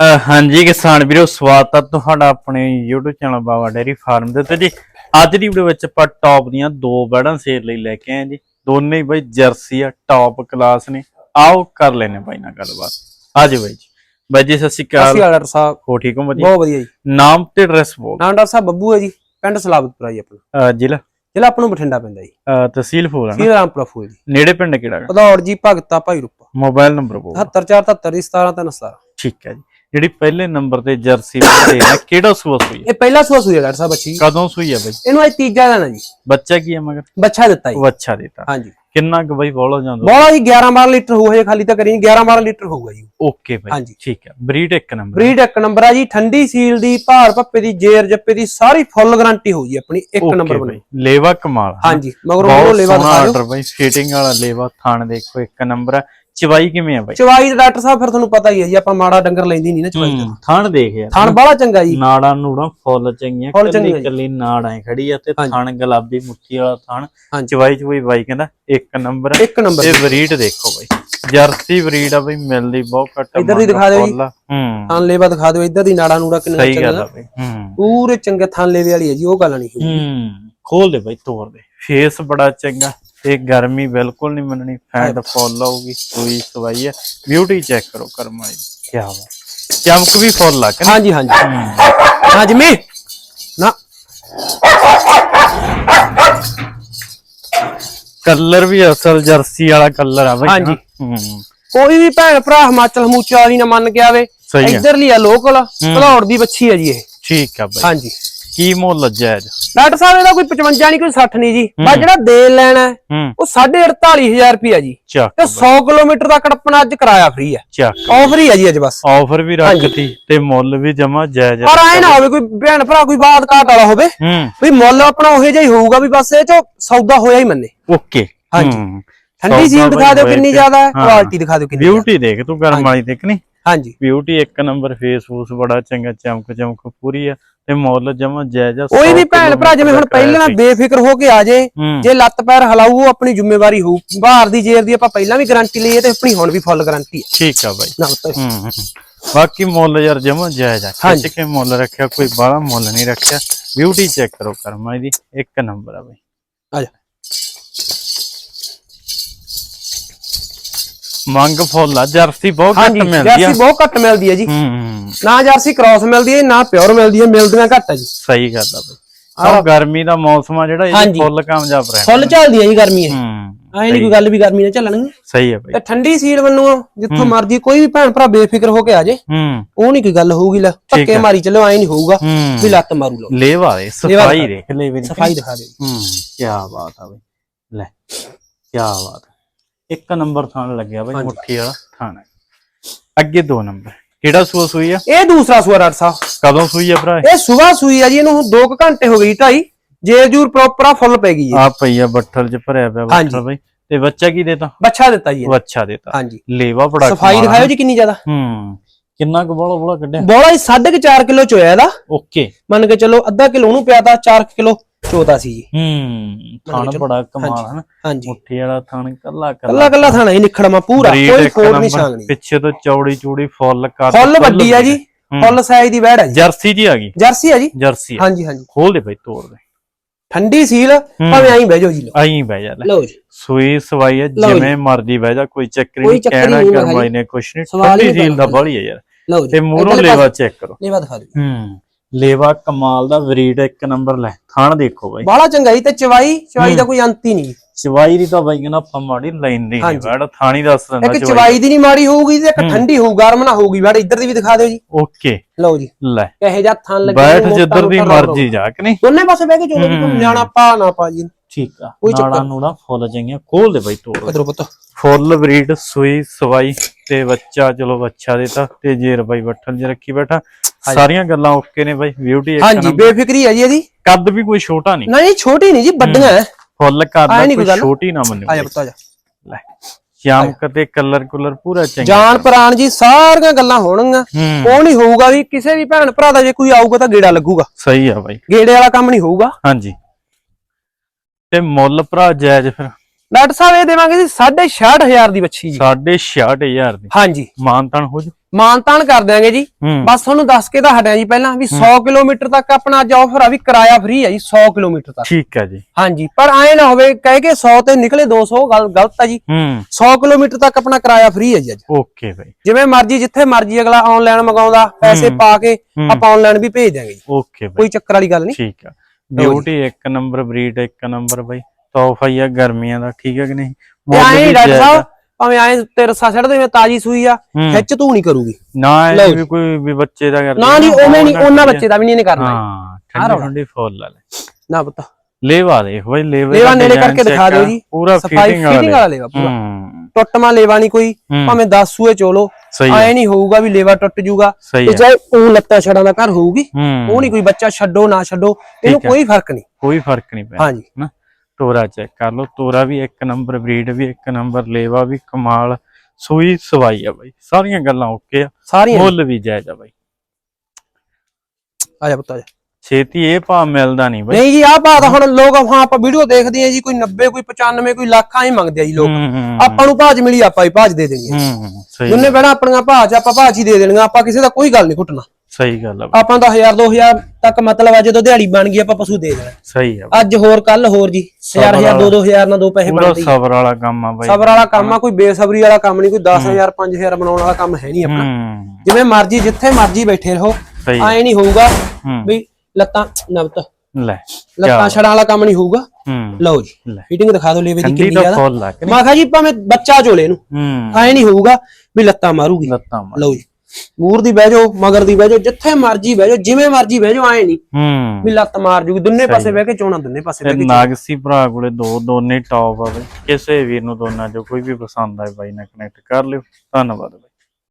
ਅਹ ਹਾਂਜੀ ਕਿਸਾਨ ਵੀਰੋ ਸਵਾਗਤ ਹੈ ਤੁਹਾਡਾ ਆਪਣੇ YouTube channel Baba dairy farm ਦੇ ਉੱਤੇ ਜੀ। ਅੱਜ ਦੀ ਵੀਡੀਓ ਵਿੱਚ ਆਪਾਂ ਟੌਪ ਦੀਆਂ ਦੋ ਬੈੜਾਂ ਸੇਲ ਲਈ ਲੈ ਕੇ ਆਏ ਜੀ। ਦੋਨੇ ਹੀ ਬਾਈ ਜਰਸੀ ਆ ਟੌਪ ਕਲਾਸ ਨੇ। ਆਓ ਕਰ ਲੈਨੇ ਬਾਈ ਨਾਲ ਗੱਲਬਾਤ। ਆਜੋ ਬਾਈ ਜੀ। ਬਾਈ ਜੀ ਸਤਿ ਸ਼੍ਰੀ ਅਸੀਂ ਅਕਾਲ ਡਾਕਟਰ ਸਾਹਿਬ। ਹੋ ਠੀਕ ਹੋ ਵਧੀਆ? ਬਹੁਤ ਵਧੀਆ ਜੀ। ਨਾਮ ਤੇ ਐਡਰੈਸ ਬੋਲ ਨਾਮ ਡਾਕਟਰ ਸਾਹਿਬ ਬੱਬੂ ਹੈ ਜੀ ਪਿੰਡ ਸਲਾਬਤਪੁਰਾ ਜੀ ਆਪਣਾ। ਅਹ ਜ਼ਿਲ੍ਹਾ? ਜ਼ਿਲ੍ਹਾ ਆਪਾਂ ਨੂੰ ਬਠਿੰਡਾ ਪੈਂਦਾ ਜੀ। ਅਹ ਤਹਿਸੀਲ ਫੂਲ ਨਾ? ਸ੍ਰੀ ਰਾਮਪੁਰਾ ਫੂਲ ਜੀ। ਨੇੜੇ ਪਿੰਡ ਕਿਹੜਾ ਹੈ ਪਧੌੜ ਜੀ ਭਗਤਾ ਭਾਈ ਰੂਪਾ। ਮੋਬਾਈਲ ਨੰਬਰ ਬੋਲ 7477 ਦੀ 17317 ਠੀਕ ਹੈ ਜੀ। ਜਿਹੜੀ ਪਹਿਲੇ ਨੰਬਰ ਤੇ ਜਰਸੀ ਦੇ ਨਾ ਕਿਹੜਾ ਸੂਆ ਸੂਈ ਹੈ ਇਹ ਪਹਿਲਾ ਸੂਆ ਸੂਈ ਹੈ ਡਾਕਟਰ ਸਾਹਿਬ ਬੱਚੀ। ਕਦੋਂ ਸੂਈ ਹੈ ਬਾਈ? ਇਹਨੂੰ ਅੱਜ ਤੀਜਾ ਹੈ ਜੀ। ਬੱਚਾ ਕੀ ਹੈ ਮਗਰ? ਬੱਚਾ ਦਿੱਤਾ ਜੀ। ਅੱਛਾ ਦਿੱਤਾ। ਹਾਂਜੀ। ਕਿੰਨਾ ਕੁ ਬਾਈ ਬੋਲਾ ਜਾਂਦਾ ਬੋਲਾ ਜੀ 11 12 ਲੀਟਰ ਹੋਊਗਾ ਜੀ ਖਾਲੀ ਤਾਂ ਕਰੀ 11 12 ਲੀਟਰ ਹੋਊਗਾ ਜੀ। ਓਕੇ ਬਾਈ ਹਾਂਜੀ। ਠੀਕ ਹੈ ਬਰੀਡ ਇੱਕ ਨੰਬਰ ਬਰੀਡ ਇੱਕ ਨੰਬਰ ਆ ਜੀ ਠੰਡੀ ਸੀਲ ਦੀ ਭਾਰ ਭੱਪੇ ਦੀ ਜੇਰ ਜੱਪੇ ਦੀ ਸਾਰੀ ਫੁੱਲ ਗਾਰੰਟੀ ਹੋਊ ਜੀ ਆਪਣੀ ਇੱਕ ਨੰਬਰ ਬਣੇ ਲੇਵਾ ਕਮਾਲ ਹਾਂਜੀ ਮਗਰੋਂ ਉਹ ਲੇਵਾ ਸੋਹਣਾ ਦਿਖਾ ਦਿਓ। ਆਰਡਰ ਬਾਈ। ਫਿਟਿੰਗ ਵਾਲਾ ਲੇਵਾ ਥਾਣ ਦੇਖੋ ਇੱਕ ਨੰਬਰ ਹੈ ਚਵਾਈ ਕਿਵੇਂ ਆ ਬਾਈ? ਚਵਾਈ ਦਾ ਡਾਕਟਰ ਸਾਹਿਬ ਫਿਰ ਤੁਹਾਨੂੰ ਪਤਾ ਹੀ ਹੈ ਜੀ ਆਪਾਂ ਮਾੜਾ ਡੰਗਰ ਲੈਂਦੀ ਨਹੀਂ ਨਾ ਚਵਾਈ ਦਾ ਥਾਣ ਦੇਖ ਯਾਰ। ਥਣ ਬਾਹਲਾ ਚੰਗਾ ਜੀ। ਨਾੜਾਂ ਨੂੜਾਂ ਫੁੱਲ ਚੰਗੀਆਂ ਫੁੱਲ ਕੱਲੀ। ਕੱਲੀ ਨਾੜ ਐ ਖੜੀ ਆ ਤੇ। ਥਣ ਗੁਲਾਬੀ ਮੁੱਠੀ ਵਾਲਾ ਥਣ। ਚਵਾਈ ਚਵਾਈ ਬਾਈ ਕਹਿੰਦਾ ਇੱਕ ਨੰਬਰ ਇੱਕ ਨੰਬਰ ਤੇ ਬਰੀਡ ਦੇਖੋ ਬਾਈ। ਜਰਸੀ ਬਰੀਡ ਆ ਬਾਈ ਮਿਲਦੀ ਬਹੁਤ ਘੱਟ ਇੱਧਰ ਦੀ ਦਿਖਾ ਦਿਓ ਜੀ। ਹੂੰ। ਥਾਂ ਲੇਵਾ ਦਿਖਾ ਦਿਓ ਇੱਧਰ ਦੀ ਨਾੜਾ ਨੂੜਾ ਕਿੰਨਾ ਚੰਗਾ ਹੂੰ। ਪੂਰੇ ਚੰਗੇ ਥਾਂ ਲੇਵੇ ਵਾਲੀ ਹੈ ਜੀ ਉਹ ਗੱਲ ਨਹੀਂ ਹੂੰ। ਖੋਲ ਦੇ ਬਾਈ ਤੋੜ ਦੇ। ਫੇਸ ਬੜਾ ਚੰਗਾ। ਤੇ ਗਰਮੀ ਬਿਲਕੁਲ ਨਹੀਂ ਮੰਨਣੀ ਫੈਟ ਫੁੱਲ ਆਊਗੀ ਸੂਈ ਸਵਾਈ ਹੈ। ਬਿਊਟੀ ਚੈੱਕ ਕਰੋ ਕਰਮਾ ਦੀ। ਕੀ ਬਾਤ ਚਮਕ ਵੀ ਫੁੱਲ ਆ ਕਿ ਹਾਂਜੀ ਹਾਂਜੀ। ਹਾਂ ਜਮੀ ਨਾ। ਕਲਰ ਵੀ ਅਸਲ ਜਰਸੀ ਵਾਲਾ ਕਲਰ ਆ ਬਾਈ ਹਾਂਜੀ। ਕੋਈ ਵੀ ਭੈਣ ਭਰਾ ਹਿਮਾਚਲ ਹਮੂਚਲ ਵਾਲੀ ਨਾ ਮੰਨ ਕੇ ਆਵੇ ਸਹੀ ਆ। ਇੱਧਰਲੀ ਆ ਲੋਕਲ ਭਲੌੜ ਦੀ ਬੱਚੀ ਹੈ ਜੀ ਇਹ। ਠੀਕ ਆ ਬਾਈ। ਹਾਂਜੀ। ਕੀ ਮੁੱਲ ਲੱਜਾ ਅੱਜ? ਡਾਕਟਰ ਸਾਹਿਬ ਇਹਦਾ ਕੋਈ 55 ਨਹੀਂ ਕੋਈ 60 ਨਹੀਂ ਜੀ। ਬਸ ਜਿਹੜਾ ਦੇਣ ਲੈਣਾ ਉਹ 48500 ਰੁਪਿਆ ਜੀ। ਤੇ 100 ਕਿਲੋਮੀਟਰ ਦਾ ਕੜਪਣਾ ਅੱਜ ਕਿਰਾਇਆ ਫ੍ਰੀ ਹੈ। ਆਫਰ ਹੀ ਹੈ ਜੀ ਅੱਜ ਬਸ। ਆਫਰ ਵੀ ਰੱਖਤੀ ਤੇ ਮੁੱਲ ਵੀ ਜਮਾ ਜਾਇਜ਼ ਪਰ ਐ ਨਾ ਹੋਵੇ ਕੋਈ ਭੈਣ ਭਰਾ ਕੋਈ ਬਾਤ ਘਾਟ ਵਾਲਾ ਹੋਵੇ ਵੀ ਮੁੱਲ ਆਪਣਾ ਉਹੇ ਜਿਹਾ ਹੀ ਹੋਊਗਾ ਵੀ ਬਸ ਇਹ ਚੋਂ ਸੌਦਾ ਹੋਇਆ ਹੀ ਮੰਨੇ। ਓਕੇ। ਹਾਂਜੀ। ਠੰਡੀ ਸੌਦਾ ਦਿਖਾ ਦਿਓ ਕਿੰਨੀ ਜ਼ਿਆਦਾ ਹੈ। ਕੁਆਲਿਟੀ ਦਿਖਾ ਦਿਓ ਕਿੰਨੀ। ਬਿਊਟੀ ਦੇਖ ਤੂੰ ਗਰਮ ਵਾਲੀ ਦੇਖ ਨੀ ਹਾਂਜੀ। ਬਿਊਟੀ ਇੱਕ ਨੰਬਰ ਫੇਸ ਫੂਸ ਬੜਾ ਚੰਗਾ ਚਮਕ ਚਮਕ ਪੂਰੀ ਆ। ਤੇ ਮੁੱਲ ਜਮਾ ਜਾਇਜ਼ ਆ ਕੋਈ 100 ਵੀ ਭੈਣ ਭਰਾ ਜਿਵੇਂ ਹੁਣ ਪਹਿਲਾਂ ਬੇਫਿਕਰ ਹੋ ਕੇ ਆ ਜੇ ਜੇ ਲੱਤ ਪੈਰ ਹਲਾਊ ਉਹ ਆਪਣੀ ਜ਼ਿੰਮੇਵਾਰੀ ਹੋਊ। ਬਾਹਰ ਦੀ ਜੇਰ ਦੀ ਆਪਾਂ ਪਹਿਲਾਂ ਵੀ ਗਾਰੰਟੀ ਲਈ ਹੈ ਤੇ ਆਪਣੀ ਹੁਣ ਵੀ ਫੁੱਲ ਗਾਰੰਟੀ ਹੈ। ਠੀਕ ਆ ਬਾਈ। ਬਾਕੀ ਮੁੱਲ ਯਾਰ ਜਮਾ ਜਾਇਜ਼ ਆ। ਖਿੱਚ। ਕੇ ਮੁੱਲ ਰੱਖਿਆ ਕੋਈ ਬਾਹਲਾ ਮੁੱਲ ਨਹੀਂ ਰੱਖਿਆ। ਬਿਊਟੀ ਚੈੱਕ ਕਰੋ ਕਰਮਾ ਦੀ ਇੱਕ ਨੰਬਰ ਆ ਬਾਈ। ਆ ਜਾ। ਮੰਗ ਫੁੱਲ ਆ ਜਰਸੀ ਬਹੁਤ ਘੱਟ ਹਾਂਜੀ ਮਿਲਦੀ ਆ। ਜਰਸੀ ਬਹੁਤ ਘੱਟ ਮਿਲਦੀ ਹੈ ਜੀ। ਹੂੰ ਨਾ ਜਰਸੀ ਕ੍ਰਾਸ ਮਿਲਦੀ ਹੈ ਨਾ ਪਿਓਰ ਮਿਲਦੀ ਹੈ ਮਿਲਦੀਆਂ ਘੱਟ ਹੈ ਜੀ। ਸਹੀ ਗੱਲ ਆ ਬਾਈ। ਆਹ ਗਰਮੀ ਦਾ ਮੌਸਮ ਆ ਜਿਹੜਾ ਇਹ ਹਾਂਜੀ। ਫੁੱਲ ਕਾਮਯਾਬ ਰਹਿਣਾ ਫੁੱਲ ਚੱਲਦੀ ਹੈ ਜੀ ਗਰਮੀ ਹੈ ਹੂੰ ਐ ਨਹੀਂ ਕੋਈ ਗੱਲ ਵੀ ਗਰਮੀ ਨਾਲ ਚੱਲਣਗੇ ਸਹੀ ਆ ਬਾਈ। ਤੇ ਠੰਡੀ ਸੀਲ ਵੱਲੋਂ ਜਿੱਥੋਂ ਮਰਜ਼ੀ ਕੋਈ ਵੀ ਭੈਣ ਭਰਾ ਬੇਫਿਕਰ ਹੋ ਕੇ ਆ ਜੇ ਹੂੰ। ਉਹ ਨਹੀਂ ਕੋਈ ਗੱਲ ਹੋਊਗੀ ਲੈ ਧੱਕੇ ਮਾਰੀ ਚੱਲੋ ਐ ਨਹੀਂ ਹੋਊਗਾ ਹੂੰ। ਵੀ ਲੱਤ ਮਾਰੂ ਲੋ ਲੇਵਾ ਦੇ ਸਫ਼ਾਈ ਦੇਖ ਲੇਵੇ ਦੀ ਸਫ਼ਾਈ ਦਿਖਾ ਦਿਓ ਹੂੰ ਕੀ ਬਾਤ ਆ ਬਈ। ਲੈ ਕੀ ਬਾਤ ਆ। ਇੱਕ ਨੰਬਰ ਥਾਣ ਲੱਗਿਆ ਬਈ ਮੁੱਠੀ ਵਾਲਾ ਥਾਣ। ਹੈ ਅੱਗੇ ਦੋ ਨੰਬਰ। ਕਿਹੜਾ ਸੂਆ ਸੂਈ ਆ? ਇਹ ਦੂਸਰਾ ਸੂਆ ਡਾਕਟਰ ਸਾਹਿਬ। ਕਦੋਂ ਸੂਈ ਆ ਭਰਾ ਇਹ? ਸਵੇਰ ਸੂਈ ਆ ਜੀ ਇਹਨੂੰ 2 ਘੰਟੇ ਹੋ ਗਈ ਢਾਈ। ਜੇਰ ਜੂਰ ਪ੍ਰੋਪਰ ਆ ਫੁੱਲ ਪੈ ਗਈ ਜੀ। ਆ ਪਈਆ ਬੱਠਲ ਚ ਭਰਿਆ ਪਿਆ। ਬੱਠਲ ਬਈ। ਤੇ ਬੱਚਾ ਕੀ ਦੇਤਾ? ਬੱਚਾ ਦਿੱਤਾ ਜੀ। ਬੱਚਾ ਦੇਤਾ। ਹਾਂਜੀ। ਲੇਵਾ ਬੜਾ ਸਫ਼ਾਈ ਆ। ਦਿਖਾਇਓ ਜੀ ਕਿੰਨੀ ਜ਼ਿਆਦਾ। ਹੂੰ ਕਿੰਨਾ ਕੁ ਬੋਲਾ ਬੋਲਾ ਕੱਢਿਆ? ਬੋਲਾ ਹੀ 4.5 ਕਿਲੋ ਚੋਇਆ ਇਹਦਾ। ਓਕੇ। ਮੰਨ ਕੇ ਚੱਲੋ ਅੱਧਾ ਕਿਲੋ ਉਹਨੂੰ ਪਿਆ ਤਾਂ 4 ਕਿਲੋ। ਚੋਤਾ ਸੀ ਜੀ। ਹੂੰ ਥਾਣ। ਬੜਾ ਕਮਾਲ ਹਨ ਹਾਂਜੀ। ਮੁੱਠੀ ਵਾਲਾ ਥਾਣ ਕੱਲਾ ਕੱਲਾ ਕੱਲਾ ਥਾਣਾ ਹੀ ਨਿਖੜਮਾ ਪੂਰਾ ਕੋਈ ਨੰਬਰ, ਨਹੀਂ ਛਾਂਗ ਨਹੀਂ ਪਿੱਛੇ ਤੋਂ ਚੌੜੀ ਚੂੜੀ ਫੁੱਲ ਕਰ ਫੁੱਲ ਵੱਡੀ ਆ ਜੀ ਫੁੱਲ ਸਾਈਜ਼ ਦੀ ਵੈੜ ਜੀ। ਜਰਸੀ ਜੀ ਆ ਗਈ। ਜਰਸੀ ਆ ਜੀ। ਜਰਸੀ ਆ। ਹਾਂਜੀ ਹਾਂਜੀ। ਖੋਲ ਦੇ ਬਈ ਤੋੜ ਦੇ। ਠੰਡੀ ਸੀਲ ਭਾਵੇਂ ਐਂ ਬਹਿ ਜਾਓ ਜੀ ਆਈ ਬਹਿ ਜਾ ਲੈ। ਲਓ ਜੀ। ਸੂਈ ਸਵਾਈ ਹੈ। ਜਿਵੇਂ ਮਰਜ਼ੀ ਬਹਿ ਜਾ ਕੋਈ ਚੱਕਰ ਨਹੀਂ ਕਹਿਣਾ ਕਰਵਾਈ ਨੇ ਕੁਛ ਨਹੀਂ ਠੰਡੀ ਸੀਲ ਦਾ। ਬੜੀ ਹੈ ਯਾਰ। ਤੇ ਮੂਹਰੋਂ ਲੇਵਾ ਚੈੱਕ ਕਰੋ। ਲੇਵਾ ਦਿਖਾ ਦਿਓ। ਹੂੰ। ਲੇਵਾ ਕਮਾਲ ਦਾ ਵਰੀਡ ਇੱਕ ਨੰਬਰ ਲੈ ਥਾਣ ਦੇਖੋ ਬਾਈ। ਬਾਲਾ ਚੰਗਾ ਜੀ ਤੇ ਚਵਾਈ ਚਵਾਈ ਦਾ ਕੋਈ ਅੰਤ ਹੀ ਨਹੀਂ ਚਵਾਈ ਦੀ ਤਾਂ ਬਾਈ ਕਹਿੰਦਾ ਆਪਾਂ ਮਾੜੀ ਨਹੀਂ ਹਾਂਜੀ। ਬੈੜ ਥਾਣੀ ਦੱਸ ਦਿੰਦਾ ਇੱਕ ਚਵਾਈ। ਦੀ ਨਹੀਂ ਮਾੜੀ ਹੋਊਗੀ ਤੇ ਇੱਕ ਠੰਡੀ ਹੋਊ ਗਰਮ ਨਾ ਹੋਊਗੀ ਵੈੜ ਇੱਧਰ ਦੀ ਵੀ ਦਿਖਾ ਦਿਓ ਜੀ। ਓਕੇ। ਲਓ ਜੀ। ਲੈ। ਕਹੇ ਜਾ ਥਾਂ ਲੱਗੇ ਬੈਠ ਜਿੱਧਰ ਦੀ ਮਰਜ਼ੀ ਜਾ ਕਿ ਨਹੀਂ। ਦੋਨੇ ਪਾਸੇ ਬਹਿ ਕੇ ਚੋਲੋ ਨਿਆਣਾ ਪਾ ਨਾ ਪਾ ਜੀ। ਠੀਕ ਆ। ਨਾੜਾ ਨੂੜਾ ਫੁੱਲ ਜਾਈਆਂ ਖੋਲ ਦੇ ਬਾਈ ਤੋੜ। ਇਧਰੋਂ ਪੁੱਤ। ਫੁੱਲ ਬਰੀਡ ਸੂਈ ਸਵਾਈ ਤੇ ਬੱਚਾ ਚਲੋ ਬੱਚਾ ਦੇਤਾ ਤੇ ਜੇਰ ਬਾਈ ਬੱਠਲ ਚ ਰੱਖੀ ਬੈਠਾ। ਸਾਰੀਆਂ ਗੱਲਾਂ ਓਕੇ ਨੇ ਬਾਈ ਬਿਊਟੀ ਹਾਂਜੀ ਬੇਫਿਕਰੀ ਹੈ ਜੀ ਇਹਦੀ। ਕੱਦ ਵੀ ਕੋਈ ਛੋਟਾ ਨਹੀਂ। ਨਹੀਂ ਛੋਟੀ ਨਹੀਂ ਜੀ ਵੱਡੀਆਂ ਹੈ ਫੁੱਲ ਕੱਦ ਕੋਈ। ਛੋਟੀ ਨਾ ਮੰਨਿਓ ਆ ਜਾ ਪੁੱਤ ਆ ਜਾ। ਲੈ ਚਮਕ ਤੇ ਕਲਰ ਕੁਲਰ ਪੂਰਾ ਚੰਗਾ ਜਾਣ ਪ੍ਰਾਣ ਜੀ ਸਾਰੀਆਂ ਗੱਲਾਂ ਹੋਣਗੀਆਂ। ਉਹ ਨਹੀਂ ਹੋਊਗਾ ਵੀ ਕਿਸੇ ਵੀ ਭੈਣ ਭਰਾ ਦਾ ਜੇ ਕੋਈ ਆਊਗਾ ਤਾਂ ਗੇੜਾ ਲੱਗੂਗਾ। ਸਹੀ ਆ ਬਾਈ। ਗੇੜੇ ਵਾਲਾ ਕੰਮ ਨਹੀਂ ਹੋਊਗਾ। ਹਾਂਜੀ। ਤੇ ਮੁੱਲ ਭਰਾ ਜਾਇਜ਼ ਫਿਰ। ਡਾਕਟਰ ਸਾਹਿਬ ਇਹ ਦੇਵਾਂਗੇ ਜੀ 66500 ਦੀ ਬੱਚੀ ਜੀ। ਸਾਢੇ 66000 ਦੀ। ਹਾਂਜੀ। ਮਾਨਤਾਨ ਹੋ ਜੂ। ਮਾਨਤਾਨ ਕਰ ਦਿਆਂਗੇ ਜੀ। ਬਸ ਤੁਹਾਨੂੰ ਦੱਸ ਕੇ ਤਾਂ ਹਟਿਆ ਜੀ ਪਹਿਲਾਂ ਵੀ 100 ਕਿਲੋਮੀਟਰ ਤੱਕ ਆਪਣਾ ਅੱਜ ਆਫਰ ਆ ਵੀ ਕਿਰਾਇਆ ਫ੍ਰੀ ਆ ਜੀ 100 ਕਿਲੋਮੀਟਰ ਤੱਕ। ਠੀਕ ਹੈ ਜੀ। ਹਾਂਜੀ ਪਰ ਐ ਨਾ ਹੋਵੇ ਕਹਿ ਕੇ 100 ਤੇ ਨਿਕਲੇ 200 ਗੱਲ ਗਲਤ ਆ ਜੀ। ਹੂੰ। 100 ਕਿਲੋਮੀਟਰ ਤੱਕ ਆਪਣਾ ਕਿਰਾਇਆ ਫ੍ਰੀ ਹੈ ਜੀ ਅੱਜ। ਓਕੇ ਬਾਈ। ਜਿਵੇਂ ਮਰਜ਼ੀ ਜਿੱਥੇ ਮਰਜ਼ੀ ਅਗਲਾ ਆਨਲਾਈਨ ਮੰਗਾਉਂਦਾ ਪੈਸੇ। ਪਾ ਕੇ। ਆਪਾਂ ਆਨਲਾਈਨ ਵੀ ਭੇਜ ਦਿਆਂਗੇ ਓਕੇ ਬਾਈ। ਕੋਈ ਚੱਕਰ ਵਾਲੀ ਗੱਲ ਨਹੀਂ। ਠੀਕ ਆ। ਬਿਊਟੀ ਇੱਕ ਨੰਬਰ ਬਰੀਡ ਇੱਕ ਨੰਬਰ ਬਾਈ। ਤੋਹਫਾ ਹੀ ਆ ਗਰਮੀਆਂ ਦਾ ਠੀਕ ਹੈ ਕਿ ਨਹੀਂ? ਮੁੱਲ ਐਂ ਵੀ ਡਾਕਟਰ ਜਾਇਜ਼ ਆ। ਸਾਹਿਬ ਭਾਵੇਂ ਐਂ ਤੇ ਰੱਸਾ ਛੱਡ ਦੇ ਤਾਜੀ ਸੂਈ ਆ ਹੂੰ। ਖਿੱਚ ਤੂੰ ਨਹੀਂ ਕਰੂਗੀ। ਨਾ ਇਹ ਵੀ ਕੋਈ ਵੀ ਬੱਚੇ ਦਾ ਕਰਦੇ ਨਾ ਨਹੀਂ ਉਵੇਂ ਨਹੀਂ ਉਹਨਾਂ ਬੱਚੇ ਦਾ ਵੀ ਨਹੀਂ ਇਹਨੇ ਕਰਨਾ। ਹਾਂ ਠੰਡੀ ਰੌਲਾ। ਠੰਡੀ ਫੁੱਲ ਲੈ ਨਾ ਪੁੱਤ। ਲੇਵਾ ਦੇਖ ਬਾਈ ਲੇਵਾ ਲੇਵਾ ਦਾ ਨੇੜੇ design ਕਰਕੇ ਦਿਖਾ ਦਿਓ ਆ, ਜੀ। ਪੂਰਾ ਸਫ਼ਾਈ ਫਿਟਿੰਗ ਫਿਟਿੰਗ ਵਾਲਾ ਵਾਲਾ ਲੇਵਾ ਪੂਰਾ। ਹੂੰ। ਟੁੱਟਮਾ ਲੇਵਾ ਨਹੀਂ ਕੋਈ ਹੂੰ। ਭਾਵੇਂ 10 ਸੂਏ ਚੋਲੋ। ਸਹੀ ਐ ਨਹੀਂ ਹੋਊਗਾ ਵੀ ਲੇਵਾ ਟੁੱਟ ਜੂਗਾ। ਸਹੀ ਤੇ ਹੈ ਚਾਹੇ ਉਹ ਲੱਤਾਂ ਛੜਾਂ ਦਾ ਘਰ ਹੋਊਗੀ ਹੂੰ। ਉਹ ਨਹੀਂ ਕੋਈ ਬੱਚਾ ਛੱਡੋ ਨਾ ਛੱਡੋ ਇਹਨੂੰ ਠੀਕ ਹੈ। ਕੋਈ ਫ਼ਰਕ ਨਹੀਂ ਕੋਈ ਫ਼ਰਕ ਨਹੀਂ ਪੈਂਦਾ ਹਾਂਜੀ। ਨਾ। ਤੋਰਾ ਚੈੱਕ ਕਰ ਲਓ। ਤੋਰਾ ਵੀ ਇੱਕ ਨੰਬਰ ਬਰੀਡ ਵੀ ਇੱਕ ਨੰਬਰ ਲੇਵਾ ਵੀ ਕਮਾਲ ਸੂਈ ਸਵਾਈ ਆ ਬਾਈ। ਸਾਰੀਆਂ ਗੱਲਾਂ ਓਕੇ ਆ। ਸਾਰੀਆਂ? ਮੁੱਲ ਵੀ ਜਾਇਜ਼ ਆ ਬਾਈ। ਆ ਜਾ ਪੁੱਤ ਆ ਜਾ। ਛੇਤੀ ਇਹ ਭਾਅ ਮਿਲਦਾ ਨਹੀਂ ਬਾਈ। ਨਹੀਂ ਜੀ ਆਹ ਭਾਅ ਤਾਂ ਹੁਣ ਲੋਕ ਹਾਂ ਆਪਾਂ ਵੀਡੀਓ ਦੇਖਦੇ ਆ ਜੀ ਕੋਈ 90 ਕੋਈ 95 ਕੋਈ ਲੱਖਾਂ ਹੀ ਮੰਗਦੇ ਆ ਜੀ ਲੋਕ। ਆਪਾਂ ਨੂੰ ਭਾਜ ਮਿਲੀ ਆਪਾਂ ਹੀ ਭਾਜ ਦੇ ਦੇਣੀ ਹੈ ਹੂੰ ਹੂੰ, ਸਹੀ ਜਿੰਨੇ ਬਹਿਣਾ ਆਪਣੀਆਂ ਭਾਜ ਆਪਾਂ ਭਾਜ ਹੀ ਦੇ ਦੇਣੀਆਂ ਆਪਾਂ ਕਿਸੇ ਦਾ ਕੋਈ ਗੱਲ ਨਹੀਂ ਘੁੱਟਣਾ। ਸਹੀ ਗੱਲ ਆ। ਆਪਾਂ ਤਾਂ 1000 2000 ਤੱਕ ਮਤਲਬ ਆ ਜਦੋਂ ਦਿਹਾੜੀ ਬਣ ਗਈ ਆਪਾਂ ਪਸ਼ੂ ਦੇ ਦੇਣਾ ਸਹੀ ਆ। ਅੱਜ ਹੋਰ ਕੱਲ ਹੋਰ ਜੀ। 1000 1000 2 2000 ਨਾਲ ਦੋ ਪੈਸੇ ਪੂਰਾ ਬਣਦੇ ਹੀ। ਸਬਰ ਵਾਲਾ ਕੰਮ ਆ ਬਾਈ। ਸਬਰ ਵਾਲਾ ਕੰਮ ਆ ਕੋਈ ਬੇਸਬਰੀ ਵਾਲਾ ਕੰਮ ਨਹੀਂ ਕੋਈ 10000 5000 ਬਣਾਉਣ ਵਾਲਾ ਕੰਮ ਹੈ ਨਹੀਂ ਆਪਣਾ। ਜਿਵੇਂ ਮਰਜ਼ੀ ਜਿੱਥੇ ਮਰਜ਼ੀ ਬੈਠੇ ਰਹੋ। ਐ ਨਹੀਂ ਹੋਊਗਾ ਵੀ ਲੱਤਾਂ ਨਬਤ ਲੈ ਲੱਤਾਂ ਛੜਾਂ ਵਾਲਾ ਕੰਮ ਨਹੀਂ ਹੋਊਗਾ। ਲਓ ਜੀ ਫਿਟਿੰਗ ਦਿਖਾ ਦਿਓ ਲੇਵੇ ਦੀ ਕਿੰਨੀ ਜ਼ਿਆਦਾ। ਫੁੱਲ ਲੱਗ ਮੈਂ ਕਿਹਾ ਜੀ ਭਾਵੇਂ ਬੱਚਾ ਝੋਲੇ ਨੂੰ। ਐ ਨਹੀਂ ਹੋਊਗਾ ਵੀ ਲੱਤਾਂ ਮਾਰੂਗੀ। ਲੱਤਾਂ ਮਾਰ ਲਓ ਜੀ। ਮੂਰ ਦੀ ਬਹਿ ਜਾਓ ਮਗਰ ਦੀ ਬਹਿ ਜਾਓ ਜਿੱਥੇ ਮਰਜ਼ੀ ਬਹਿ ਜਾਓ ਜਿਵੇਂ ਮਰਜ਼ੀ ਬਹਿ ਜਾਓ ਐ ਨਹੀਂ। ਹੂੰ। ਵੀ ਲੱਤ ਮਾਰ ਜੂਗੀ ਦੋਨੇ ਪਾਸੇ ਬਹਿ ਕੇ ਚੋਣਾ ਦੋਨੇ ਪਾਸੇ ਬਹਿ ਕੇ ਨਾਗਸੀ ਭਰਾ ਕੋਲੇ ਦੋ ਦੋਨੇ ਟੌਪ ਆ ਬਾਈ। ਕਿਸੇ ਵੀਰ ਨੂੰ ਦੋਨਾਂ ਚੋਂ ਕੋਈ ਵੀ ਪਸੰਦ ਆਏ ਬਾਈ ਨਾਲ ਕਨੈਕਟ ਕਰ ਲਿਓ। ਧੰਨਵਾਦ